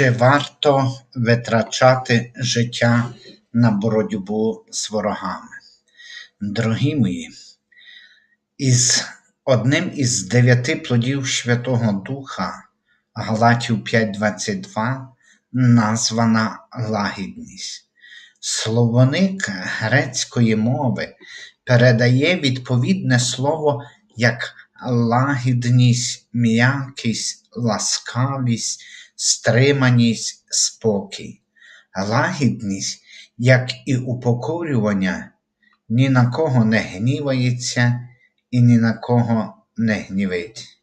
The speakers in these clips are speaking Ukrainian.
Чи варто витрачати життя на боротьбу з ворогами? Дорогі мої, із одним із дев'яти плодів Святого Духа Галатів 5.22 названа лагідність. Словоник грецької мови передає відповідне слово як лагідність, м'якість, ласкавість, стриманість, спокій. Лагідність, як і упокорювання, ні на кого не гнівається і ні на кого не гнівить.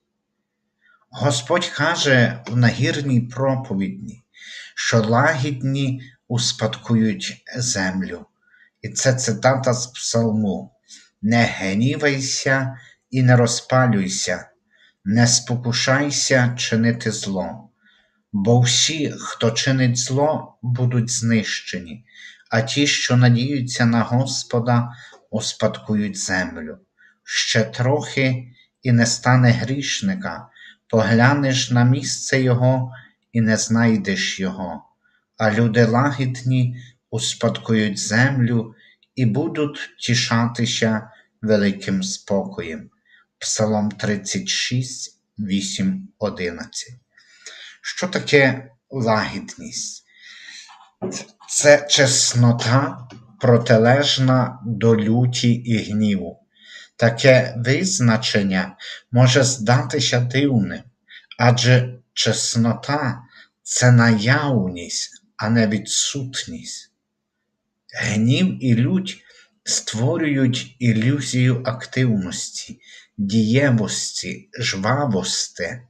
Господь каже в нагірній проповідні, що лагідні успадкують землю. І це цитата з Псалму: Не гнівайся і не розпалюйся, не спокушайся чинити зло, бо всі, хто чинить зло, будуть знищені, а ті, що надіються на Господа, успадкують землю. Ще трохи і не стане грішника, поглянеш на місце Його і не знайдеш Його, а люди лагідні успадкують землю і будуть тішатися великим спокоєм. Псалом 36, 8, 11. Що таке лагідність? Це чеснота протилежна до люті і гніву. Таке визначення може здатися дивним, адже чеснота це наявність, а не відсутність. Гнів і лють створюють ілюзію активності, дієвості, жвавості,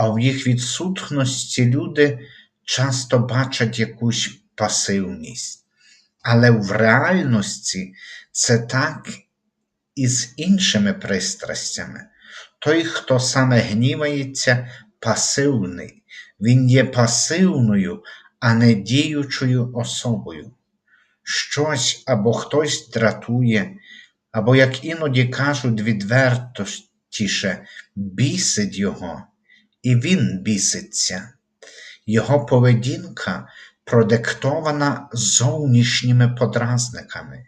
а в їх відсутності люди часто бачать якусь пасивність. Але в реальності це так і з іншими пристрастями. Той, хто саме гнівається, пасивний, він є пасивною, а не діючою особою. Щось або хтось дратує, або, як іноді кажуть відвертостіше, бісить його, і він біситься. Його поведінка продиктована зовнішніми подразниками.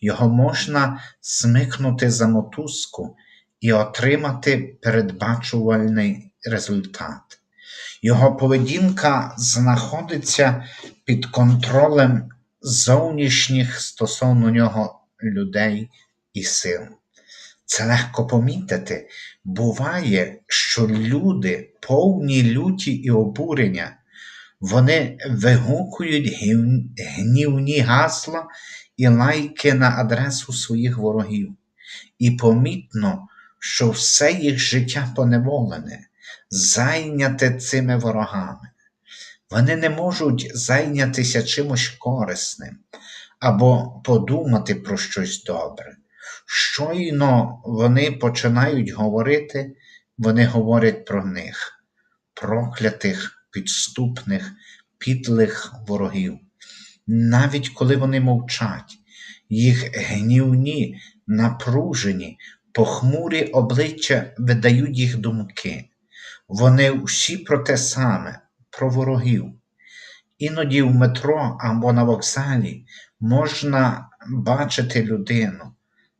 Його можна смикнути за мотузку і отримати передбачувальний результат. Його поведінка знаходиться під контролем зовнішніх стосовно нього людей і сил. Це легко помітити. Буває, що люди, повні люті і обурення, вони вигукують гнівні гасла і лайки на адресу своїх ворогів, і помітно, що все їх життя поневолене, зайняте цими ворогами. Вони не можуть зайнятися чимось корисним або подумати про щось добре. Щойно вони починають говорити, вони говорять про них, проклятих, підступних, підлих ворогів. Навіть коли вони мовчать, їх гнівні, напружені, похмурі обличчя видають їх думки. Вони всі про те саме, про ворогів. Іноді в метро або на вокзалі можна бачити людину,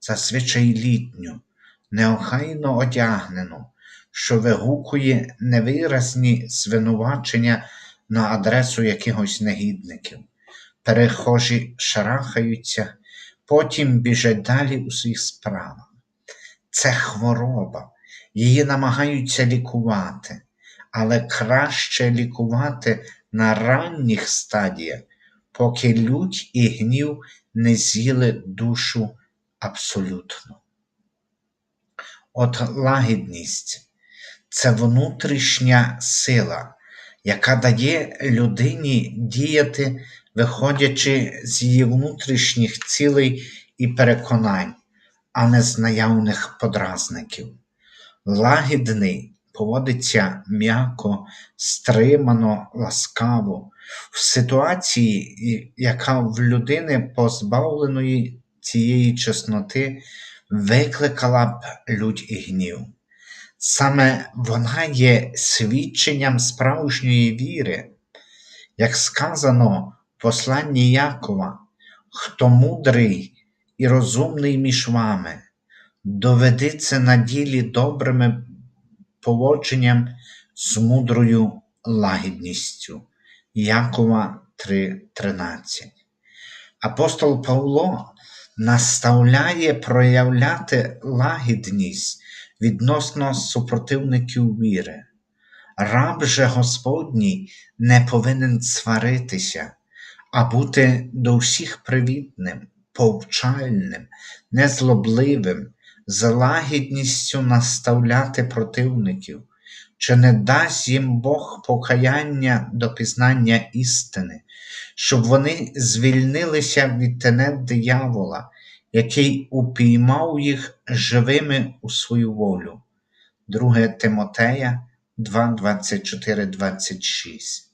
зазвичай літню, неохайно одягнену, що вигукує невиразні звинувачення на адресу якихось негідників. Перехожі шарахаються, потім біжать далі у своїх справах. Це хвороба, її намагаються лікувати, але краще лікувати на ранніх стадіях, поки лють і гнів не з'їли душу абсолютно. От лагідність це внутрішня сила, яка дає людині діяти, виходячи з її внутрішніх цілей і переконань, а не з наявних подразників. Лагідний поводиться м'яко, стримано, ласкаво, в ситуації, яка в людини позбавленої цієї чесноти викликала б лють і гнів. Саме вона є свідченням справжньої віри, Як сказано в посланні Якова, хто мудрий і розумний між вами, доведи це на ділі добрими поводженням з мудрою лагідністю. Якова 3:13. Апостол Павло наставляє проявляти лагідність відносно супротивників віри. Раб же Господній не повинен сваритися, а бути до всіх привітним, повчальним, незлобливим, з лагідністю наставляти противників, чи не дасть їм Бог покаяння до пізнання істини, щоб вони звільнилися від тенет диявола, який упіймав їх живими у свою волю. 2 Тимотея 2, 24, 26.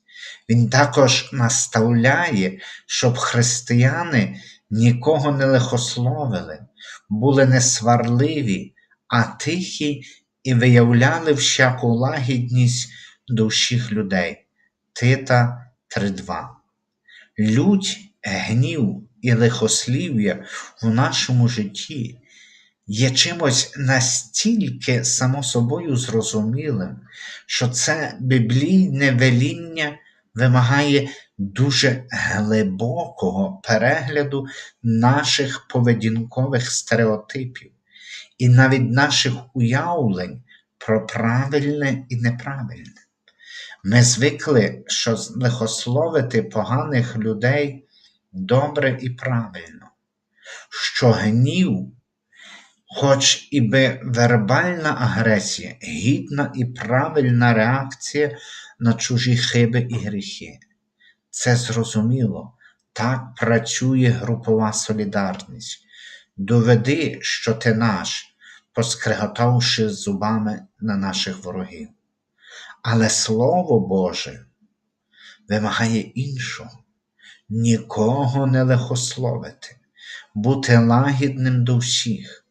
Він також наставляє, щоб християни нікого не лихословили, були несварливі, а тихі і виявляли всяку лагідність до людей. Тита 3.2. Лють, гнів і лихослів'я в нашому житті є чимось настільки само собою зрозумілим, що це біблійне веління вимагає дуже глибокого перегляду наших поведінкових стереотипів і навіть наших уявлень про правильне і неправильне. Ми звикли, що лихословити поганих людей добре і правильно, що гнів хоч і би вербальна агресія, гідна і правильна реакція на чужі хиби і гріхи. Це зрозуміло, так працює групова солідарність. Доведи, що ти наш, поскриготавши зубами на наших ворогів. Але Слово Боже вимагає іншого нікого не лихословити, бути лагідним до всіх,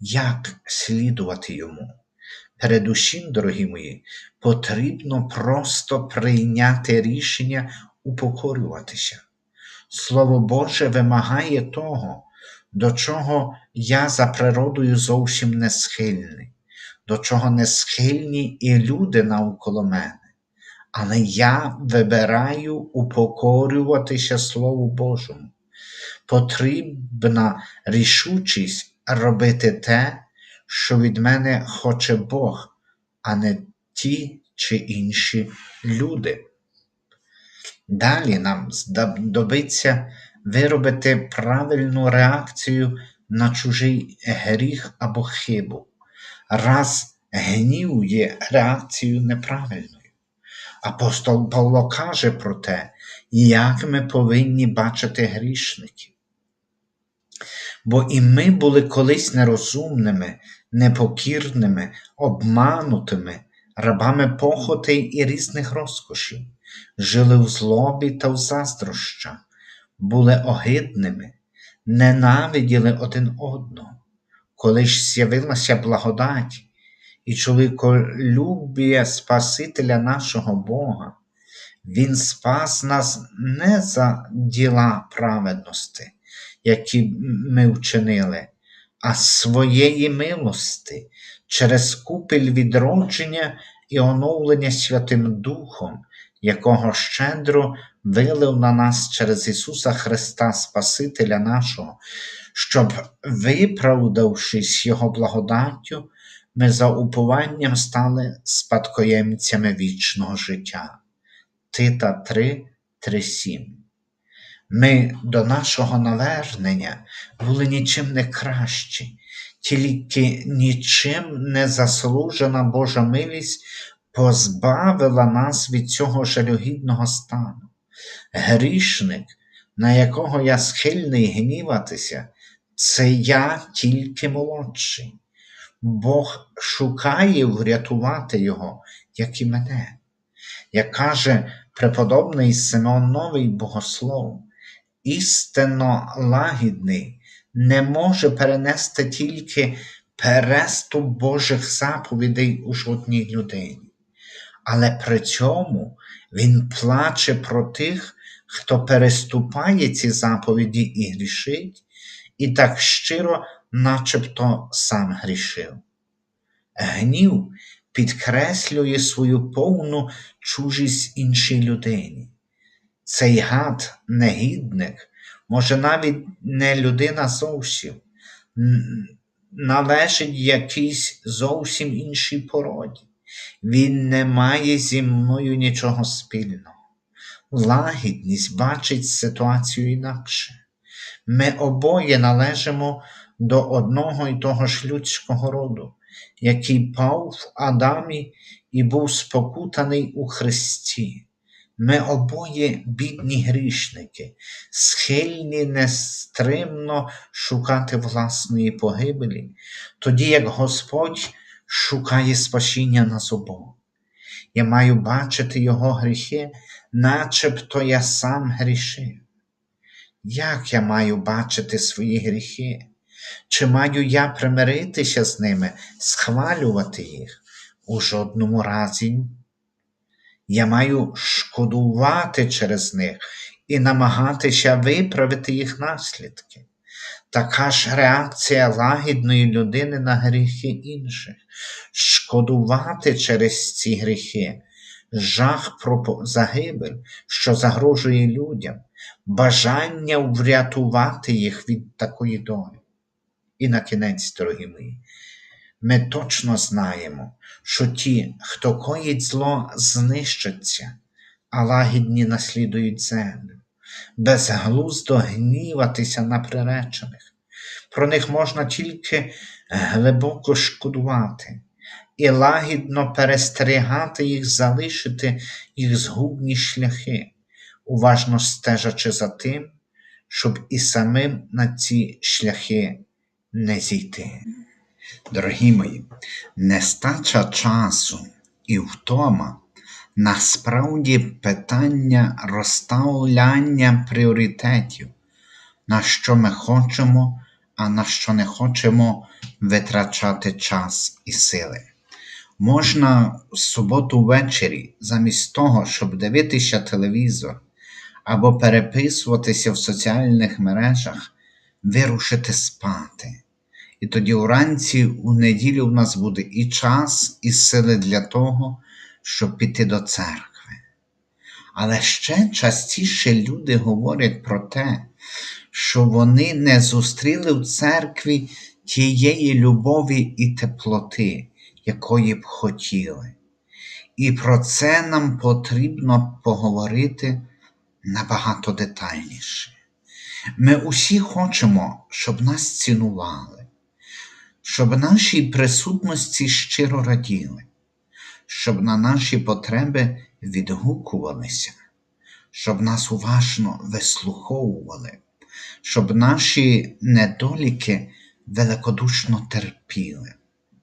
як слідувати йому? Передусім, дорогі мої, потрібно просто прийняти рішення упокорюватися. Слово Боже вимагає того, до чого я за природою зовсім не схильний, до чого не схильні і люди навколо мене. Але я вибираю упокорюватися Слову Божому. Потрібна рішучість робити те, що від мене хоче Бог, а не ті чи інші люди. Далі нам здобиться виробити правильну реакцію на чужий гріх або хибу, раз гнів є реакцією неправильною. Апостол Павло каже про те, як ми повинні бачити грішників. Бо і ми були колись нерозумними, непокірними, обманутими, рабами похотей і різних розкошів, жили в злобі та в заздрощах, були огидними, ненавиділи один одного. Коли ж з'явилася благодать і чоловіколюбія Спасителя нашого Бога, Він спас нас не за діла праведності які ми вчинили, а своєї милости через купель відродження і оновлення Святим Духом, якого щедро вилив на нас через Ісуса Христа, Спасителя нашого, щоб, виправдавшись Його благодаттю, ми за упованням стали спадкоємцями вічного життя. Тита 3, 3, 7 ми до нашого навернення були нічим не кращі, тільки нічим не заслужена Божа милість позбавила нас від цього жалюгідного стану. Грішник, на якого я схильний гніватися, це я тільки молодший. Бог шукає врятувати його, як і мене. Як каже преподобний Симон Новий Богослов, істинно лагідний, не може перенести тільки переступ Божих заповідей у жодній людині, але при цьому Він плаче про тих, хто переступає ці заповіді і грішить, і так щиро, начебто сам грішив. Гнів підкреслює свою повну чужість іншій людині. Цей гад, негідник, може навіть не людина зовсім, належить якійсь зовсім іншій породі. Він не має зі мною нічого спільного. Лагідність бачить ситуацію інакше. Ми обоє належимо до одного і того ж людського роду, який пав в Адамі і був спокутаний у Христі. Ми обоє бідні грішники, схильні нестримно шукати власної погибелі, тоді як Господь шукає спасіння нас обох. Я маю бачити Його гріхи, начебто я сам грішив. Як я маю бачити свої гріхи? Чи маю я примиритися з ними, схвалювати їх? У жодному разі. Я маю шкодувати через них і намагатися виправити їх наслідки. Така ж реакція лагідної людини на гріхи інших, шкодувати через ці гріхи, жах про загибель, що загрожує людям, бажання врятувати їх від такої долі. І на кінець, дорогі мої, ми точно знаємо, що ті, хто коїть зло, знищаться, а лагідні наслідують землю. Безглуздо гніватися на приречених. Про них можна тільки глибоко шкодувати і лагідно перестерігати їх залишити їх згубні шляхи, уважно стежачи за тим, щоб і самим на ці шляхи не зійти. Дорогі мої, нестача часу і втома насправді питання розставляння пріоритетів, на що ми хочемо, а на що не хочемо витрачати час і сили. Можна в суботу ввечері, замість того, щоб дивитися телевізор або переписуватися в соціальних мережах, вирушити спати. І тоді уранці у неділю в нас буде і час, і сили для того, щоб піти до церкви. Але ще частіше люди говорять про те, що вони не зустріли в церкві тієї любові і теплоти, якої б хотіли. І про це нам потрібно поговорити набагато детальніше. Ми усі хочемо, щоб нас цінували, щоб нашій присутності щиро раділи, щоб на наші потреби відгукувалися, щоб нас уважно вислуховували, щоб наші недоліки великодушно терпіли,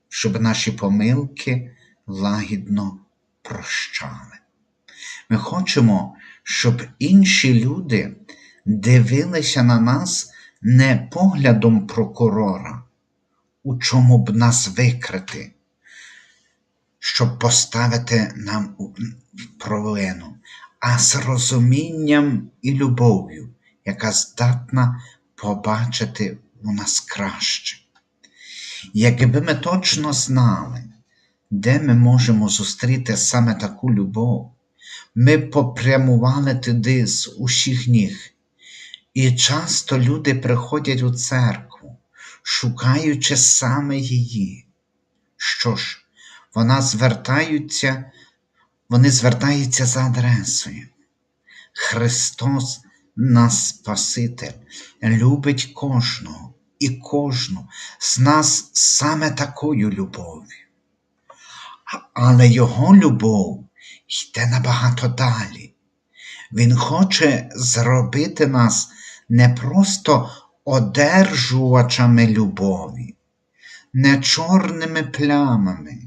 щоб наші помилки лагідно прощали. Ми хочемо, щоб інші люди дивилися на нас не поглядом прокурора, у чому б нас викрити, щоб поставити нам провину, а з розумінням і любов'ю, яка здатна побачити у нас краще. Якби ми точно знали, де ми можемо зустріти саме таку любов, ми попрямували туди з усіх ніг. І часто люди приходять у церкву, шукаючи саме її. Що ж, вона звертаються, вони звертаються за адресою. Христос, наш Спаситель, любить кожного і кожну з нас саме такою любов'ю. Але Його любов йде набагато далі. Він хоче зробити нас не просто одержувачами любові, не чорними плямами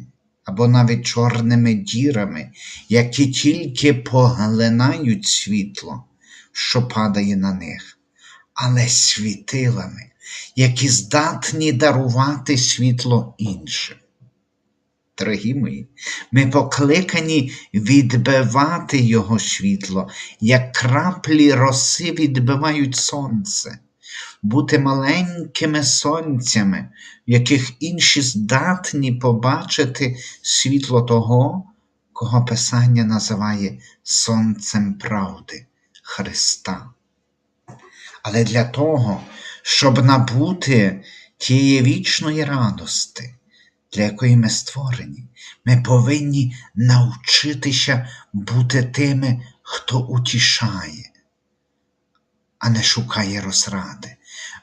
або навіть чорними дірами, які тільки поглинають світло, що падає на них, але світилами, які здатні дарувати світло іншим. Дорогі мої, ми покликані відбивати Його світло, як краплі роси відбивають сонце, бути маленькими сонцями, в яких інші здатні побачити світло того, кого Писання називає Сонцем правди Христа. Але для того, щоб набути тієї вічної радости, для якої ми створені, ми повинні навчитися бути тими, хто утішає, а не шукає розради,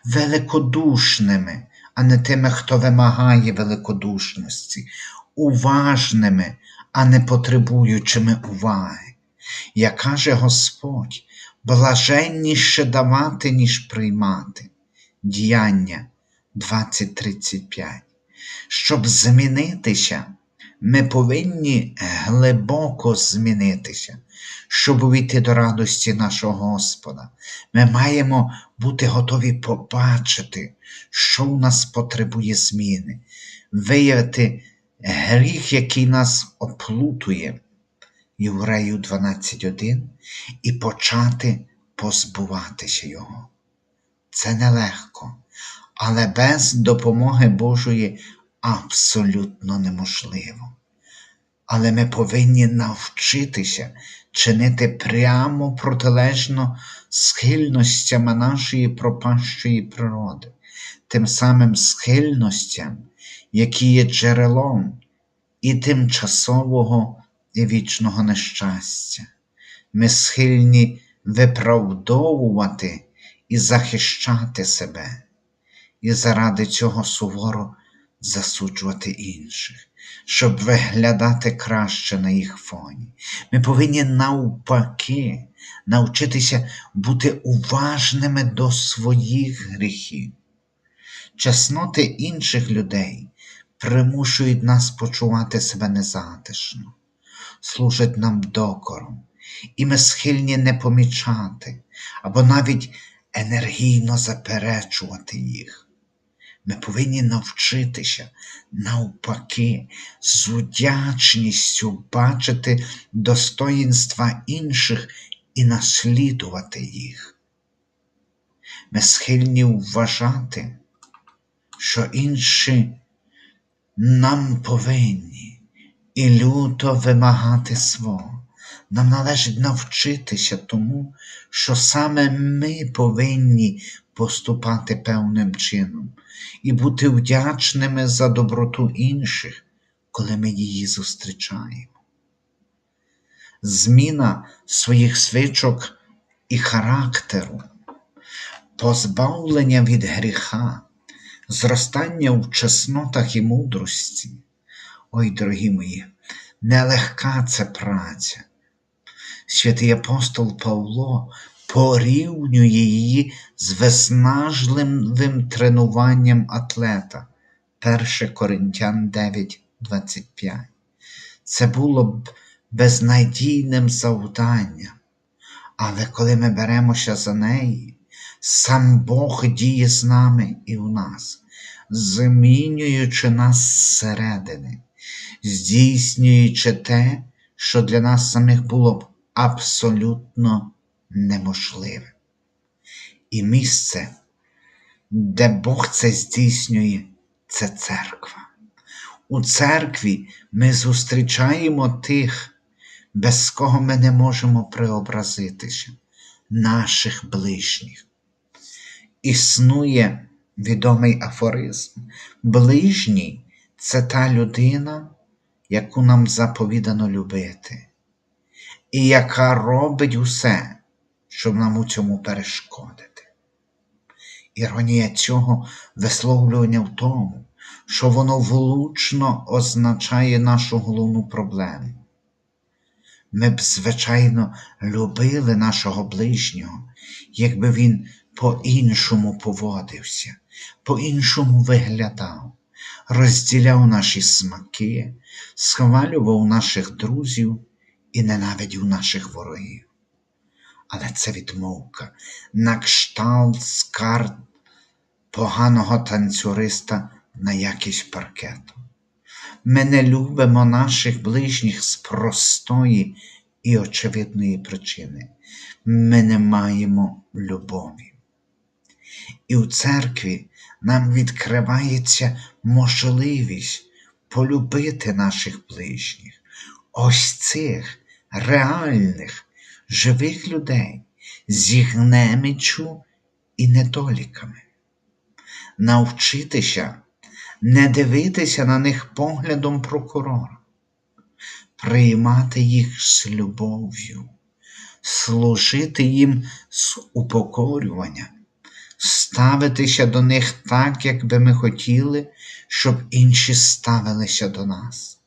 великодушними, а не тими, хто вимагає великодушності, уважними, а не потребуючими уваги. Як каже Господь, блаженніше давати, ніж приймати. Діяння 20.35. Щоб змінитися, ми повинні глибоко змінитися, щоб увійти до радості нашого Господа. Ми маємо бути готові побачити, що в нас потребує зміни, виявити гріх, який нас оплутує, Єврею 12.1, і почати позбуватися Його. Це нелегко, але без допомоги Божої абсолютно неможливо. Але ми повинні навчитися чинити прямо протилежно схильностями нашої пропащої природи, тим самим схильностям, які є джерелом і тимчасового і вічного нещастя. Ми схильні виправдовувати і захищати себе, і заради цього суворо засуджувати інших, щоб виглядати краще на їх фоні. Ми повинні навпаки навчитися бути уважними до своїх гріхів. Чесноти інших людей примушують нас почувати себе незатишно, служать нам докором, і ми схильні не помічати або навіть енергійно заперечувати їх. Ми повинні навчитися навпаки, з вдячністю бачити достоїнства інших і наслідувати їх. Ми схильні вважати, що інші нам повинні і люто вимагати свого. Нам належить навчитися тому, що саме ми повинні поступати певним чином і бути вдячними за доброту інших, коли ми її зустрічаємо. Зміна своїх свичок і характеру, позбавлення від гріха, зростання в чеснотах і мудрості. Ой, дорогі мої, нелегка це праця. Святий апостол Павло порівнює її з виснажливим тренуванням атлета 1 Коринтян 9:25. Це було б безнадійним завданням, але коли ми беремося за неї, сам Бог діє з нами і в нас, змінюючи нас зсередини, здійснюючи те, що для нас самих було б абсолютно неможливе. І місце, де Бог це здійснює, це церква. У церкві ми зустрічаємо тих, без кого ми не можемо преобразитися, наших ближніх. Існує відомий афоризм. Ближній це та людина, яку нам заповідано любити, і яка робить усе, щоб нам у цьому перешкодити. Іронія цього висловлювання в тому, що воно влучно означає нашу головну проблему. Ми б, звичайно, любили нашого ближнього, якби він по-іншому поводився, по-іншому виглядав, розділяв наші смаки, схвалював наших друзів і ненавидів наших ворогів. Але це відмовка на кшталт скарб поганого танцюриста на якість паркету. ми не любимо наших ближніх з простої і очевидної причини. Ми не маємо любові. І у церкві нам відкривається можливість полюбити наших ближніх, ось цих реальних, живих людей з їх неміччю і недоліками. Навчитися не дивитися на них поглядом прокурора, приймати їх з любов'ю, служити їм з упокорюванням, ставитися до них так, як би ми хотіли, щоб інші ставилися до нас.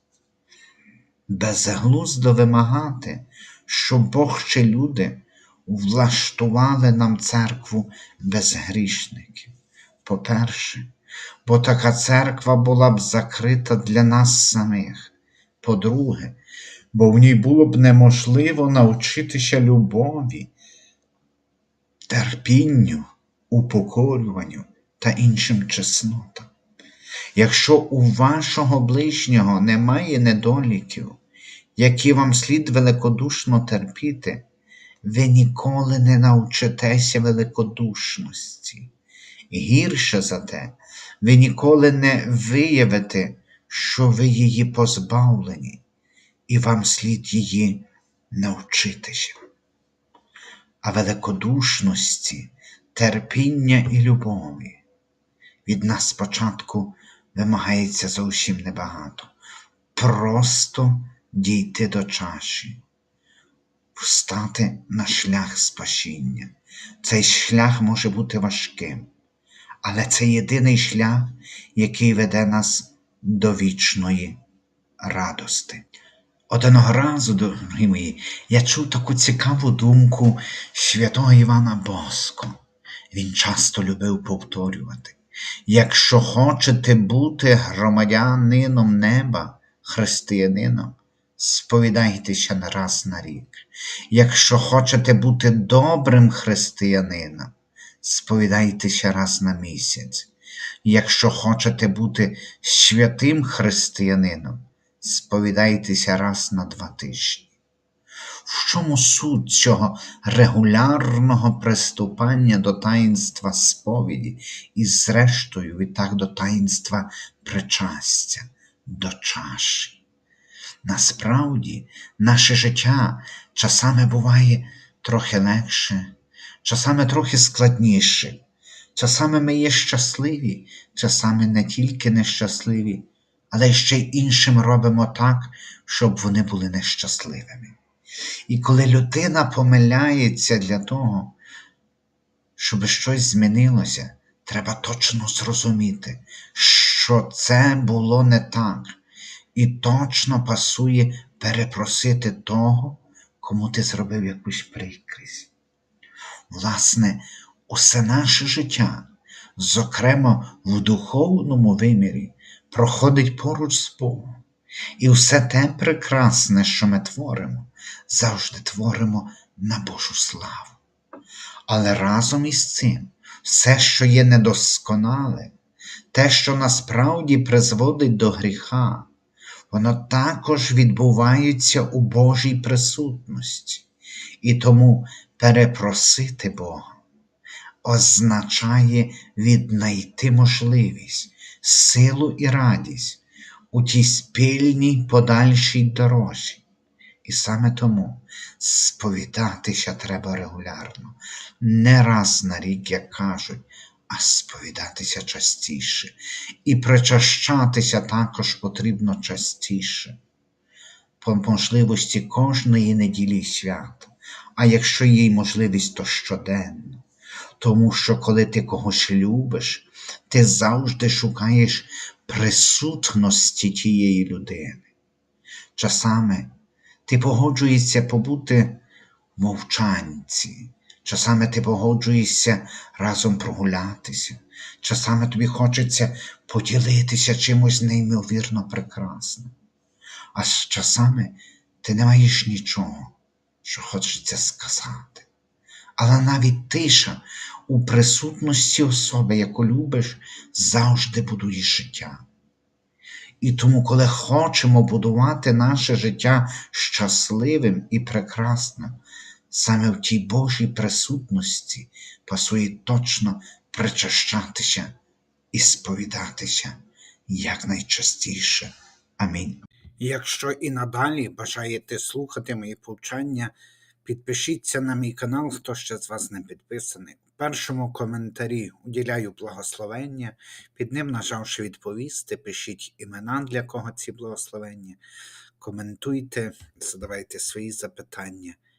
Безглуздо вимагати, щоб Бог чи люди влаштували нам церкву без грішників. По-перше, бо така церква була б закрита для нас самих. По-друге, бо в ній було б неможливо навчитися любові, терпінню, упокорюванню та іншим чеснотам. Якщо у вашого ближнього немає недоліків, які вам слід великодушно терпіти, ви ніколи не навчитеся великодушності. Гірше за те, ви ніколи не виявите, що ви її позбавлені, і вам слід її навчитися. А великодушності, терпіння і любові від нас спочатку вимагається зовсім небагато. Просто дійти до чаші, встати на шлях спасіння. Цей шлях може бути важким, але це єдиний шлях, який веде нас до вічної радости. Одного разу, дорогі мої, я чув таку цікаву думку святого Івана Боско. Він часто любив повторювати. Якщо хочете бути громадянином неба, християнином, сповідайтеся не раз на рік. Якщо хочете бути добрим християнином, сповідайтеся раз на місяць. Якщо хочете бути святим християнином, сповідайтеся раз на два тижні. В чому суть цього регулярного приступання до таїнства сповіді і, зрештою, відтак до таїнства причастя, до чаші? Насправді, наше життя часами буває трохи легше, часами трохи складніше, часами ми є щасливі, часами не тільки нещасливі, але ще й іншим робимо так, щоб вони були нещасливими. І коли людина помиляється для того, щоб щось змінилося, треба точно зрозуміти, що це було не так, і точно пасує перепросити того, кому ти зробив якусь прикрість. Власне, усе наше життя, зокрема в духовному вимірі, проходить поруч з Богом. І все те прекрасне, що ми творимо, завжди творимо на Божу славу. Але разом із цим все, що є недосконале, те, що насправді призводить до гріха, воно також відбувається у Божій присутності. І тому перепросити Бога означає віднайти можливість, силу і радість у тій спільній подальшій дорозі. І саме тому сповідатися треба регулярно, не раз на рік, як кажуть, а сповідатися частіше. І причащатися також потрібно частіше, по можливості кожної неділі свята, а якщо є можливість, то щоденно. Тому що коли ти когось любиш, ти завжди шукаєш присутності тієї людини. Часами ти погоджуєшся побути мовчанці, часами ти погоджуєшся разом прогулятися, часами тобі хочеться поділитися чимось неймовірно прекрасним, а з часами ти не маєш нічого, що хочеться сказати. Але навіть тиша у присутності особи, яку любиш, завжди будує життя. І тому, коли хочемо будувати наше життя щасливим і прекрасним, саме в тій Божій присутності пасує точно причащатися і сповідатися якнайчастіше. Амінь. Якщо і надалі бажаєте слухати мої повчання, підпишіться на мій канал, хто ще з вас не підписаний. У першому коментарі уділяю благословення, під ним, нажавши відповісти, пишіть імена, для кого ці благословення, коментуйте, задавайте свої запитання.